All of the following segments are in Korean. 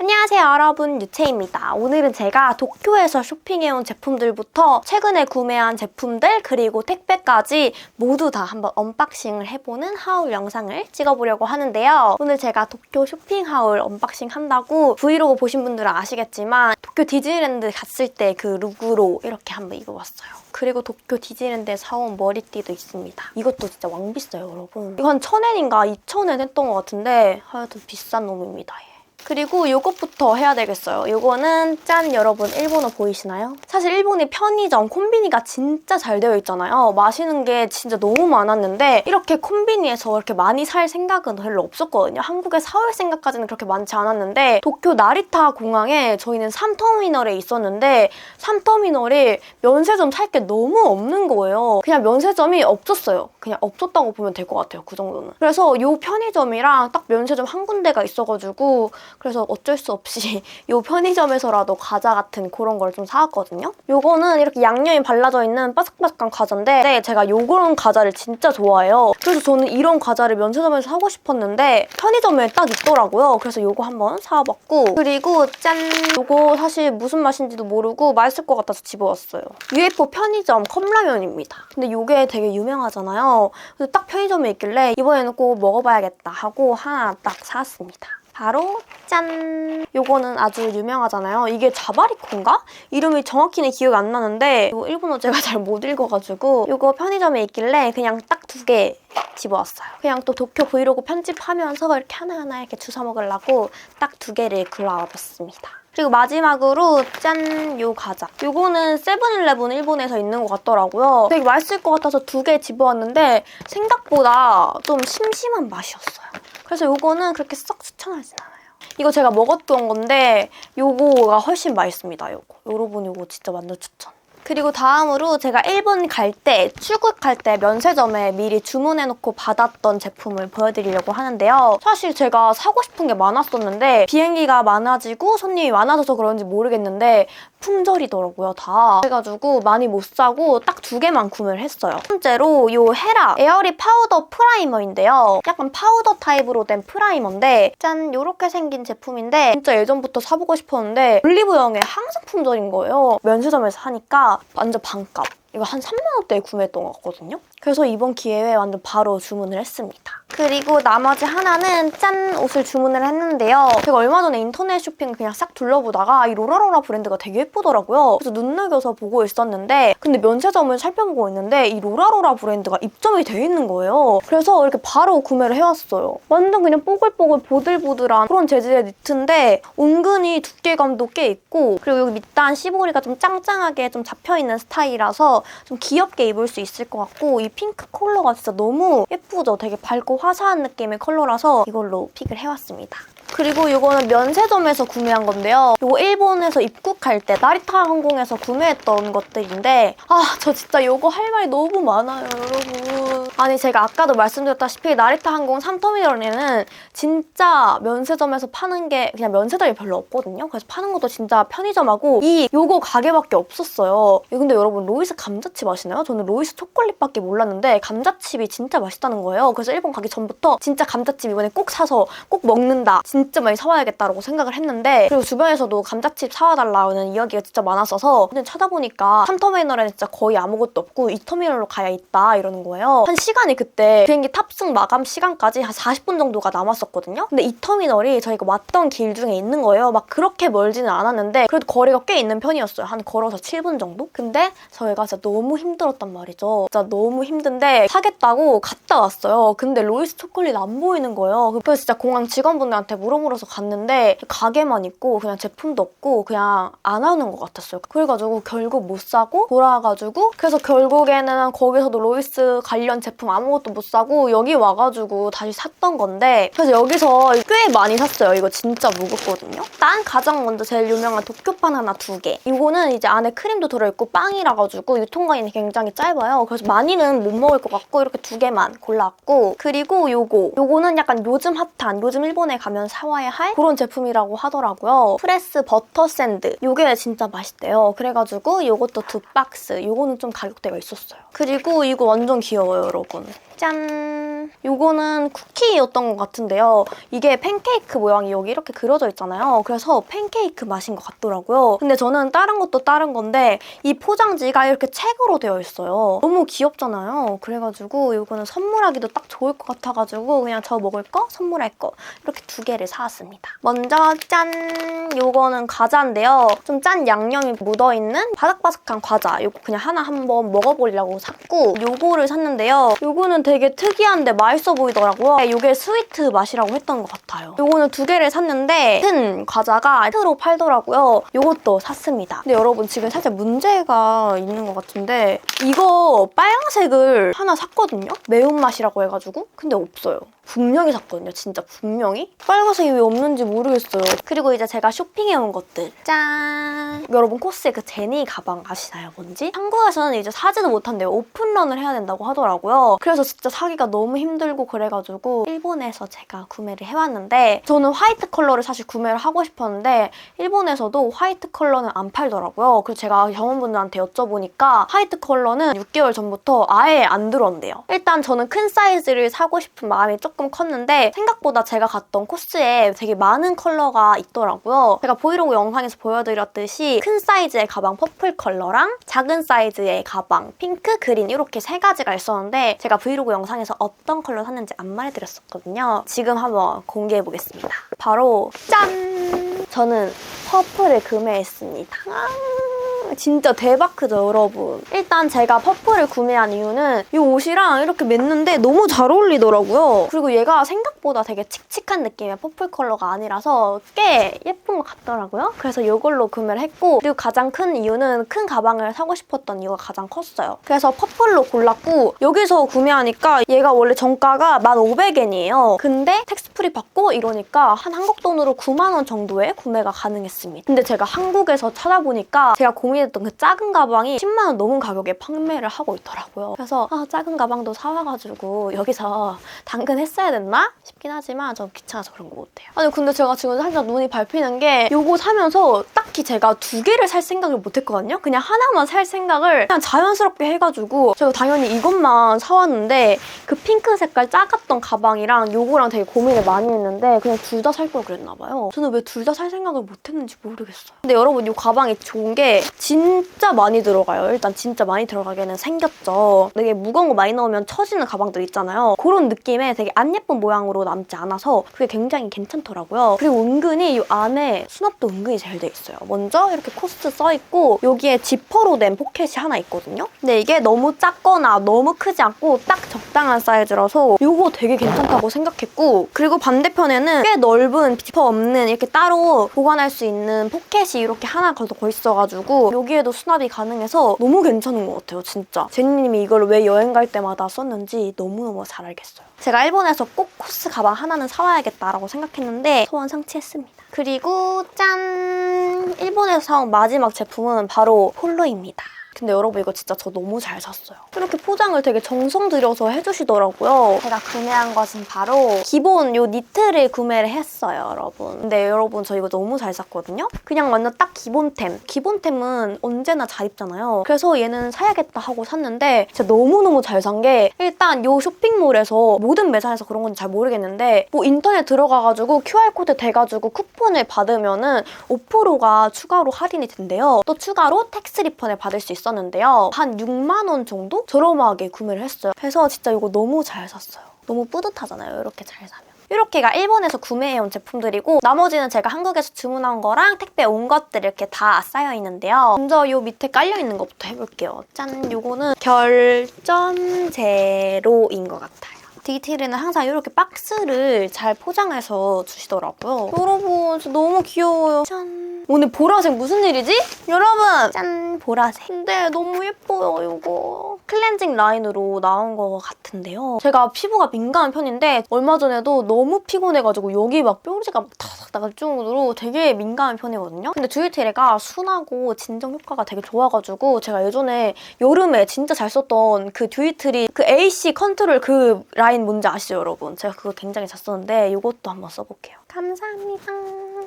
안녕하세요 여러분 유채입니다. 오늘은 제가 도쿄에서 쇼핑해온 제품들부터 최근에 구매한 제품들 그리고 택배까지 모두 다 한번 언박싱을 해보는 하울 영상을 찍어보려고 하는데요. 오늘 제가 도쿄 쇼핑 하울 언박싱 한다고 브이로그 보신 분들은 아시겠지만 도쿄 디즈니랜드 갔을 때 그 룩으로 이렇게 한번 입어봤어요. 그리고 도쿄 디즈니랜드에 사온 머리띠도 있습니다. 이것도 진짜 왕비싸요 여러분. 한 1000엔인가 2000엔 했던 것 같은데 하여튼 비싼 놈입니다. 얘. 그리고 이것부터 해야 되겠어요. 이거는 짠 여러분 일본어 보이시나요? 사실 일본의 편의점 콤비니가 진짜 잘 되어 있잖아요. 마시는 게 진짜 너무 많았는데 이렇게 콤비니에서 이렇게 많이 살 생각은 별로 없었거든요. 한국에 사올 생각까지는 그렇게 많지 않았는데 도쿄 나리타 공항에 저희는 3터미널에 있었는데 3터미널이 면세점 살 게 너무 없는 거예요. 그냥 면세점이 없었어요. 그냥 없었다고 보면 될 것 같아요. 그 정도는. 그래서 이 편의점이랑 딱 면세점 한 군데가 있어가지고 그래서 어쩔 수 없이 이 편의점에서라도 과자 같은 그런 걸 좀 사왔거든요. 요거는 이렇게 양념이 발라져 있는 바삭바삭한 과자인데 네, 제가 요런 과자를 진짜 좋아해요. 그래서 저는 이런 과자를 면세점에서 사고 싶었는데 편의점에 딱 있더라고요. 그래서 요거 한번 사와봤고 그리고 짠! 요거 사실 무슨 맛인지도 모르고 맛있을 것 같아서 집어왔어요. UFO 편의점 컵라면입니다. 근데 요게 되게 유명하잖아요. 그래서 딱 편의점에 있길래 이번에는 꼭 먹어봐야겠다 하고 하나 딱 사왔습니다. 바로 짠! 요거는 아주 유명하잖아요. 이게 자바리코인가? 이름이 정확히는 기억이 안 나는데 이거 일본어 제가 잘 못 읽어가지고 요거 편의점에 있길래 그냥 딱 두 개 집어왔어요. 그냥 또 도쿄 브이로그 편집하면서 이렇게 하나하나 이렇게 주워 먹으려고 딱 두 개를 골라와봤습니다. 그리고 마지막으로 짠! 요 과자. 요거는 세븐일레븐 일본에서 있는 것 같더라고요. 되게 맛있을 것 같아서 두 개 집어왔는데 생각보다 좀 심심한 맛이었어요. 그래서 요거는 그렇게 썩 추천하진 않아요. 이거 제가 먹었던 건데 요거가 훨씬 맛있습니다. 요거. 여러분 요거 진짜 완전 추천. 그리고 다음으로 제가 일본 갈 때 출국할 때 면세점에 미리 주문해놓고 받았던 제품을 보여드리려고 하는데요. 사실 제가 사고 싶은 게 많았었는데 비행기가 많아지고 손님이 많아져서 그런지 모르겠는데 품절이더라고요 다. 그래가지고 많이 못 사고 딱 두 개만 구매를 했어요. 첫 번째로 요 헤라 에어리 파우더 프라이머인데요. 약간 파우더 타입으로 된 프라이머인데 짠 요렇게 생긴 제품인데 진짜 예전부터 사보고 싶었는데 올리브영에 항상 품절인 거예요. 면세점에서 사니까 완전 반값. 이거 한 3만 원대에 구매했던 것 같거든요. 그래서 이번 기회에 완전 바로 주문을 했습니다. 그리고 나머지 하나는 짠 옷을 주문을 했는데요. 제가 얼마 전에 인터넷 쇼핑 그냥 싹 둘러보다가 이 로라로라 브랜드가 되게 예쁘더라고요. 그래서 눈여겨서 보고 있었는데 근데 면세점을 살펴보고 있는데 이 로라로라 브랜드가 입점이 돼 있는 거예요. 그래서 이렇게 바로 구매를 해왔어요. 완전 그냥 뽀글뽀글 보들보들한 그런 재질의 니트인데 은근히 두께감도 꽤 있고 그리고 여기 밑단 시보리가 좀 짱짱하게 좀 잡혀있는 스타일이라서 좀 귀엽게 입을 수 있을 것 같고 이 핑크 컬러가 진짜 너무 예쁘죠? 되게 밝고 화사한 느낌의 컬러라서 이걸로 픽을 해왔습니다. 그리고 이거는 면세점에서 구매한 건데요. 이거 일본에서 입국할 때 나리타 항공에서 구매했던 것들인데 아 저 진짜 이거 할 말이 너무 많아요 여러분. 아니 제가 아까도 말씀드렸다시피 나리타 항공 3터미널에는 진짜 면세점에서 파는 게 그냥 면세점이 별로 없거든요. 그래서 파는 것도 진짜 편의점하고 이 요거 가게밖에 없었어요. 근데 여러분 로이스 감자칩 아시나요? 저는 로이스 초콜릿밖에 몰랐는데 감자칩이 진짜 맛있다는 거예요. 그래서 일본 가기 전부터 진짜 감자칩 이번에 꼭 사서 꼭 먹는다. 진짜 많이 사와야겠다라고 생각을 했는데 그리고 주변에서도 감자칩 사와달라는 이야기가 진짜 많았어서 근데 찾아보니까 3터미널에는 진짜 거의 아무것도 없고 2터미널로 가야 있다 이러는 거예요. 한 시간이 그때 비행기 탑승 마감 시간까지 한 40분 정도가 남았었거든요. 근데 이 터미널이 저희가 왔던 길 중에 있는 거예요. 막 그렇게 멀지는 않았는데 그래도 거리가 꽤 있는 편이었어요. 한 걸어서 7분 정도? 근데 저희가 진짜 너무 힘들었단 말이죠. 진짜 너무 힘든데 사겠다고 갔다 왔어요. 근데 로이스 초콜릿 안 보이는 거예요. 그래서 진짜 공항 직원분들한테 물 어물어서 갔는데 가게만 있고 그냥 제품도 없고 그냥 안 하는 것 같았어요. 그래가지고 결국 못 사고 돌아와가지고 그래서 결국에는 거기서도 로이스 관련 제품 아무것도 못 사고 여기 와가지고 다시 샀던 건데 그래서 여기서 꽤 많이 샀어요. 이거 진짜 무겁거든요. 난 가장 먼저 제일 유명한 도쿄판 하나 두 개. 이거는 이제 안에 크림도 들어있고 빵이라 가지고 유통기한이 굉장히 짧아요. 그래서 많이는 못 먹을 것 같고 이렇게 두 개만 골랐고 그리고 요거 요거는 약간 요즘 핫한 요즘 일본에 가면 사와야 할 그런 제품이라고 하더라고요. 프레스 버터 샌드. 요게 진짜 맛있대요. 그래가지고 요것도 두 박스. 요거는 좀 가격대가 있었어요. 그리고 이거 완전 귀여워요, 여러분. 짠! 요거는 쿠키였던 것 같은데요. 이게 팬케이크 모양이 여기 이렇게 그려져 있잖아요. 그래서 팬케이크 맛인 것 같더라고요. 근데 저는 다른 것도 다른 건데 이 포장지가 이렇게 책으로 되어 있어요. 너무 귀엽잖아요. 그래가지고 이거는 선물하기도 딱 좋을 것 같아가지고 그냥 저 먹을 거, 선물할 거 이렇게 두 개를 사왔습니다. 먼저 짠! 요거는 과자인데요. 좀 짠 양념이 묻어있는 바삭바삭한 과자. 요거 그냥 하나 한번 먹어보려고 샀고 요거를 샀는데요. 요거는 되게 특이한데 맛있어 보이더라고요. 요게 스위트 맛이라고 했던 것 같아요. 요거는 두 개를 샀는데 큰 과자가 트로 팔더라고요. 요것도 샀습니다. 근데 여러분 지금 살짝 문제가 있는 것 같은데 이거 빨간색을 하나 샀거든요? 매운맛이라고 해가지고 근데 없어요. 분명히 샀거든요. 진짜 분명히. 빨간색이 왜 없는지 모르겠어요. 그리고 이제 제가 쇼핑해온 것들. 짠! 여러분 코스의 그 제니 가방 아시나요? 뭔지? 한국에서는 이제 사지도 못한대요. 오픈런을 해야 된다고 하더라고요. 그래서 진짜 사기가 너무 힘들고 그래가지고 일본에서 제가 구매를 해왔는데 저는 화이트 컬러를 사실 구매를 하고 싶었는데 일본에서도 화이트 컬러는 안 팔더라고요. 그래서 제가 경험분들한테 여쭤보니까 화이트 컬러는 6개월 전부터 아예 안 들어온대요. 일단 저는 큰 사이즈를 사고 싶은 마음이 조금 컸는데 생각보다 제가 갔던 코스에 되게 많은 컬러가 있더라고요. 제가 브이로그 영상에서 보여드렸듯이 큰 사이즈의 가방 퍼플 컬러랑 작은 사이즈의 가방 핑크, 그린 이렇게 세 가지가 있었는데 제가 브이로그 영상에서 어떤 컬러 샀는지 안 말해드렸었거든요. 지금 한번 공개해보겠습니다. 바로 짠! 저는 퍼플을 구매했습니다. 아, 진짜 대박 크죠, 여러분? 일단 제가 퍼플을 구매한 이유는 이 옷이랑 이렇게 맸는데 너무 잘 어울리더라고요. 그리고 얘가 생각 보다 되게 칙칙한 느낌의 퍼플 컬러가 아니라서 꽤 예쁜 것 같더라고요. 그래서 이걸로 구매를 했고 그리고 가장 큰 이유는 큰 가방을 사고 싶었던 이유가 가장 컸어요. 그래서 퍼플로 골랐고 여기서 구매하니까 얘가 원래 정가가 1,500엔이에요. 근데 텍스프리 받고 이러니까 한 한국 돈으로 9만 원 정도에 구매가 가능했습니다. 근데 제가 한국에서 찾아보니까 제가 고민했던 그 작은 가방이 10만 원 넘은 가격에 판매를 하고 있더라고요. 그래서 아, 작은 가방도 사와가지고 여기서 당근 했어야 됐나 싶긴 하지만 좀 귀찮아서 그런 것 같아요. 아니 근데 제가 지금 살짝 눈이 밟히는 게 요거 사면서 딱히 제가 두 개를 살 생각을 못 했거든요. 그냥 하나만 살 생각을 그냥 자연스럽게 해가지고 제가 당연히 이것만 사왔는데 그 핑크 색깔 작았던 가방이랑 요거랑 되게 고민을 많이 했는데 그냥 둘 다 살 걸 그랬나 봐요. 저는 왜 둘 다 살 생각을 못 했는지 모르겠어요. 근데 여러분 이 가방이 좋은 게 진짜 많이 들어가요. 일단 진짜 많이 들어가게는 생겼죠. 되게 무거운 거 많이 넣으면 처지는 가방들 있잖아요. 그런 느낌의 되게 안 예쁜 모양으로 남지 않아서 그게 굉장히 괜찮더라고요. 그리고 은근히 이 안에 수납도 은근히 잘 돼 있어요. 먼저 이렇게 코스 써 있고 여기에 지퍼로 된 포켓이 하나 있거든요. 근데 이게 너무 작거나 너무 크지 않고 딱 적당한 사이즈라서 이거 되게 괜찮다고 생각했고 그리고 반대편에는 꽤 넓은 지퍼 없는 이렇게 따로 보관할 수 있는 포켓이 이렇게 하나 더 있어가지고 여기에도 수납이 가능해서 너무 괜찮은 것 같아요, 진짜. 제니님이 이걸 왜 여행 갈 때마다 썼는지 너무너무 잘 알겠어요. 제가 일본에서 꼭 코스 가방 하나는 사와야겠다라고 생각했는데 소원 성취했습니다. 그리고 짠! 일본에서 사온 마지막 제품은 바로 폴로입니다. 근데 여러분 이거 진짜 저 너무 잘 샀어요. 이렇게 포장을 되게 정성 들여서 해주시더라고요. 제가 구매한 것은 바로 기본 요 니트를 구매를 했어요, 여러분. 근데 여러분 저 이거 너무 잘 샀거든요? 그냥 완전 딱 기본템. 기본템은 언제나 잘 입잖아요. 그래서 얘는 사야겠다 하고 샀는데 진짜 너무너무 잘 산 게 일단 요 쇼핑몰에서 모든 매장에서 그런 건지 잘 모르겠는데 뭐 인터넷 들어가가지고 QR코드 돼가지고 쿠폰을 받으면은 5%가 추가로 할인이 된대요. 또 추가로 텍스 리펀을 받을 수 있 었는데요. 한 6만 원 정도 저렴하게 구매를 했어요. 그래서 진짜 이거 너무 잘 샀어요. 너무 뿌듯하잖아요. 이렇게 잘 사면. 이렇게가 일본에서 구매해온 제품들이고 나머지는 제가 한국에서 주문한 거랑 택배 온 것들 이렇게 다 쌓여 있는데요. 먼저 이 밑에 깔려 있는 것부터 해볼게요. 짠! 요거는 결전제로인 것 같아요. 디테일에는 항상 이렇게 박스를 잘 포장해서 주시더라고요. 여러분, 진짜 너무 귀여워요. 짠! 오늘 보라색 무슨 일이지? 여러분! 짠! 보라색. 근데 너무 예뻐요, 이거. 클렌징 라인으로 나온 것 같은데요. 제가 피부가 민감한 편인데 얼마 전에도 너무 피곤해가지고 여기 막 뾰루지가 막 탁탁 나갈 정도로 되게 민감한 편이거든요. 근데 듀이테레가 순하고 진정 효과가 되게 좋아가지고 제가 예전에 여름에 진짜 잘 썼던 그 듀이트리 그 AC 컨트롤 그 라인 뭔지 아시죠, 여러분? 제가 그거 굉장히 잘 썼는데 이것도 한번 써볼게요. 감사합니다.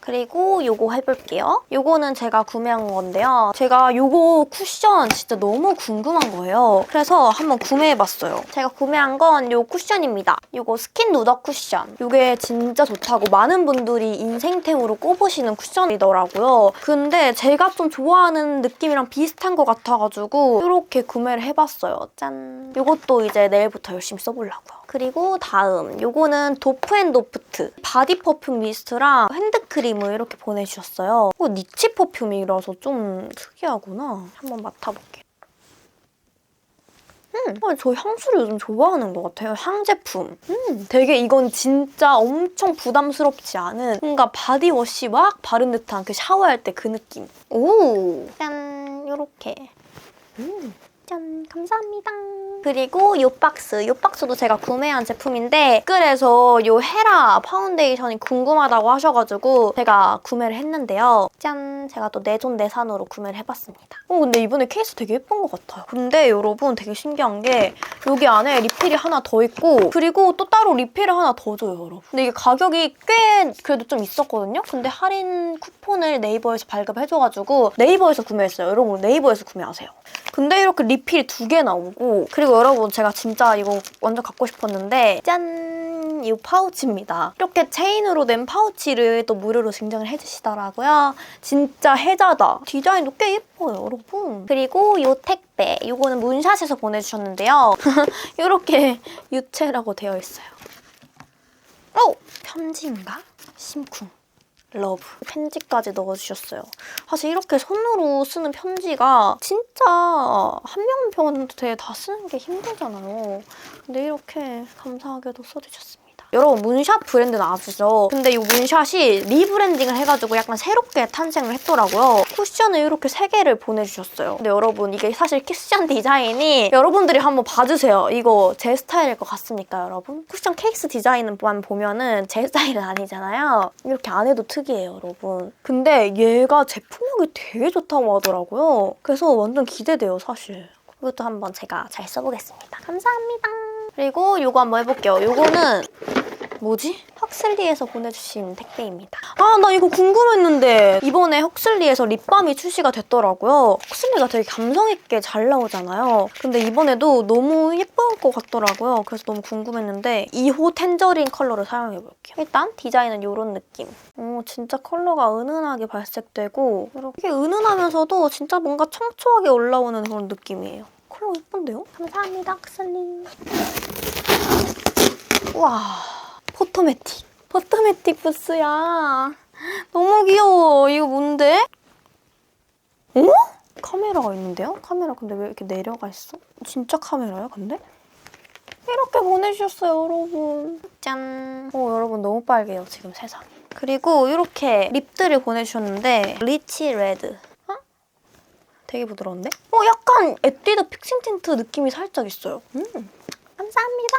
그리고 요거 해볼게요. 요거는 제가 구매한 건데요. 제가 요거 쿠션 진짜 너무 궁금한 거예요. 그래서 한번 구매해봤어요. 제가 구매한 건 요 쿠션입니다. 요거 스킨 누더 쿠션. 요게 진짜 좋다고 많은 분들이 인생템으로 꼽으시는 쿠션이더라고요. 근데 제가 좀 좋아하는 느낌이랑 비슷한 것 같아가지고 이렇게 구매를 해봤어요. 짠. 요것도 이제 내일부터 열심히 써보려고요. 그리고 다음 요거는 도프앤도프트 바디 퍼퓸 미스트랑 핸드크림을 이렇게 보내주셨어요. 어, 니치 퍼퓸이라서 좀 특이하구나. 한번 맡아볼게요. 음, 어, 저 향수를 요즘 좋아하는 것 같아요. 향 제품. 음, 되게 이건 진짜 엄청 부담스럽지 않은 뭔가 바디워시 막 바른 듯한 그 샤워할 때 그 느낌. 오, 짠, 요렇게. 음. 짠, 감사합니다. 그리고 요 박스, 요 박스도 제가 구매한 제품인데 댓글에서 요 헤라 파운데이션이 궁금하다고 하셔가지고 제가 구매를 했는데요. 짠, 제가 또 내존내산으로 구매를 해봤습니다. 어, 근데 이번에 케이스 되게 예쁜 것 같아요. 근데 여러분 되게 신기한 게 여기 안에 리필이 하나 더 있고 그리고 또 따로 리필을 하나 더 줘요, 여러분. 근데 이게 가격이 꽤 그래도 좀 있었거든요? 근데 할인 쿠폰을 네이버에서 발급해줘가지고 네이버에서 구매했어요. 여러분 네이버에서 구매하세요. 근데 이렇게 리필 두 개 나오고 그리고 여러분 제가 진짜 이거 완전 갖고 싶었는데 짠! 이 파우치입니다. 이렇게 체인으로 된 파우치를 또 무료로 증정을 해주시더라고요. 진짜 혜자다. 디자인도 꽤 예뻐요, 여러분. 그리고 이 택배, 이거는 문샷에서 보내주셨는데요. 이렇게 유채라고 되어 있어요. 어? 편지인가? 심쿵. 러브 편지까지 넣어주셨어요. 사실 이렇게 손으로 쓰는 편지가 진짜 한 명한테 다 쓰는 게 힘들잖아요. 근데 이렇게 감사하게도 써주셨습니다. 여러분 문샷 브랜드는 아시죠? 근데 이 문샷이 리브랜딩을 해가지고 약간 새롭게 탄생을 했더라고요. 쿠션을 이렇게 세 개를 보내주셨어요. 근데 여러분 이게 사실 쿠션 디자인이 여러분들이 한번 봐주세요. 이거 제 스타일일 것 같습니까 여러분? 쿠션 케이스 디자인만 보면은 제 스타일은 아니잖아요. 이렇게 안 해도 특이해요 여러분. 근데 얘가 제품력이 되게 좋다고 하더라고요. 그래서 완전 기대돼요 사실. 이것도 한번 제가 잘 써보겠습니다. 감사합니다. 그리고 이거 한번 해볼게요. 이거는 뭐지? 헉슬리에서 보내주신 택배입니다. 아, 나 이거 궁금했는데 이번에 헉슬리에서 립밤이 출시가 됐더라고요. 헉슬리가 되게 감성 있게 잘 나오잖아요. 근데 이번에도 너무 예쁠 것 같더라고요. 그래서 너무 궁금했는데 2호 텐저린 컬러를 사용해볼게요. 일단 디자인은 이런 느낌. 오, 진짜 컬러가 은은하게 발색되고 이렇게 은은하면서도 진짜 뭔가 청초하게 올라오는 그런 느낌이에요. 컬러 예쁜데요? 감사합니다, 헉슬리. 우와. 포토매틱. 포토매틱 부스야. 너무 귀여워. 이거 뭔데? 어? 카메라가 있는데요? 카메라 근데 왜 이렇게 내려가 있어? 진짜 카메라야, 근데? 이렇게 보내주셨어요, 여러분. 짠. 오, 여러분 너무 빨개요, 지금 세상이. 그리고 이렇게 립들을 보내주셨는데 리치 레드. 어? 되게 부드러운데? 어, 약 간 에뛰드 픽싱 틴트 느낌이 살짝 있어요. 음. 감사합니다.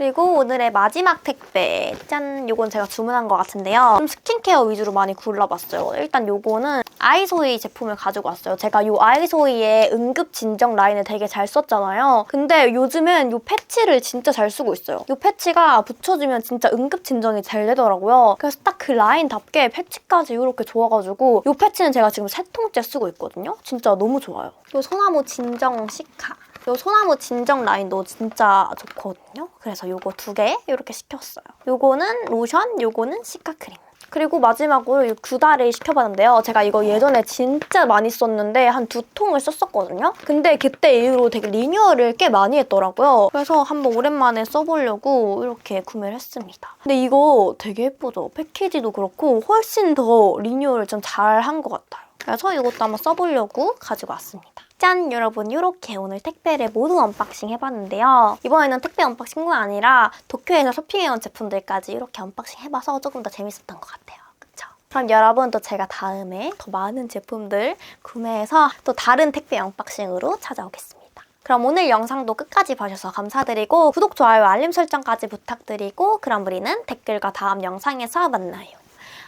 그리고 오늘의 마지막 택배. 짠! 요건 제가 주문한 것 같은데요. 좀 스킨케어 위주로 많이 골라봤어요. 일단 요거는 아이소이 제품을 가지고 왔어요. 제가 요 아이소이의 응급 진정 라인을 되게 잘 썼잖아요. 근데 요즘엔 요 패치를 진짜 잘 쓰고 있어요. 요 패치가 붙여주면 진짜 응급 진정이 잘 되더라고요. 그래서 딱 그 라인답게 패치까지 이렇게 좋아가지고 요 패치는 제가 지금 세 통째 쓰고 있거든요. 진짜 너무 좋아요. 요 소나무 진정 시카. 요 소나무 진정 라인도 진짜 좋거든요. 그래서 요거 두 개 이렇게 시켰어요. 요거는 로션, 요거는 시카크림. 그리고 마지막으로 이 구다를 시켜봤는데요. 제가 이거 예전에 진짜 많이 썼는데 한 두 통을 썼었거든요. 근데 그때 이후로 되게 리뉴얼을 꽤 많이 했더라고요. 그래서 한번 오랜만에 써보려고 이렇게 구매를 했습니다. 근데 이거 되게 예쁘죠? 패키지도 그렇고 훨씬 더 리뉴얼을 좀 잘 한 것 같아요. 그래서 이것도 한번 써보려고 가지고 왔습니다. 짠! 여러분 이렇게 오늘 택배를 모두 언박싱 해봤는데요. 이번에는 택배 언박싱뿐 아니라 도쿄에서 쇼핑해온 제품들까지 이렇게 언박싱 해봐서 조금 더 재밌었던 것 같아요. 그쵸? 그럼 여러분도 제가 다음에 더 많은 제품들 구매해서 또 다른 택배 언박싱으로 찾아오겠습니다. 그럼 오늘 영상도 끝까지 봐주셔서 감사드리고 구독, 좋아요, 알림 설정까지 부탁드리고 그럼 우리는 댓글과 다음 영상에서 만나요.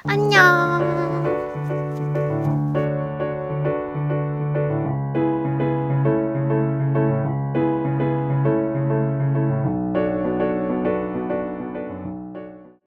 안녕!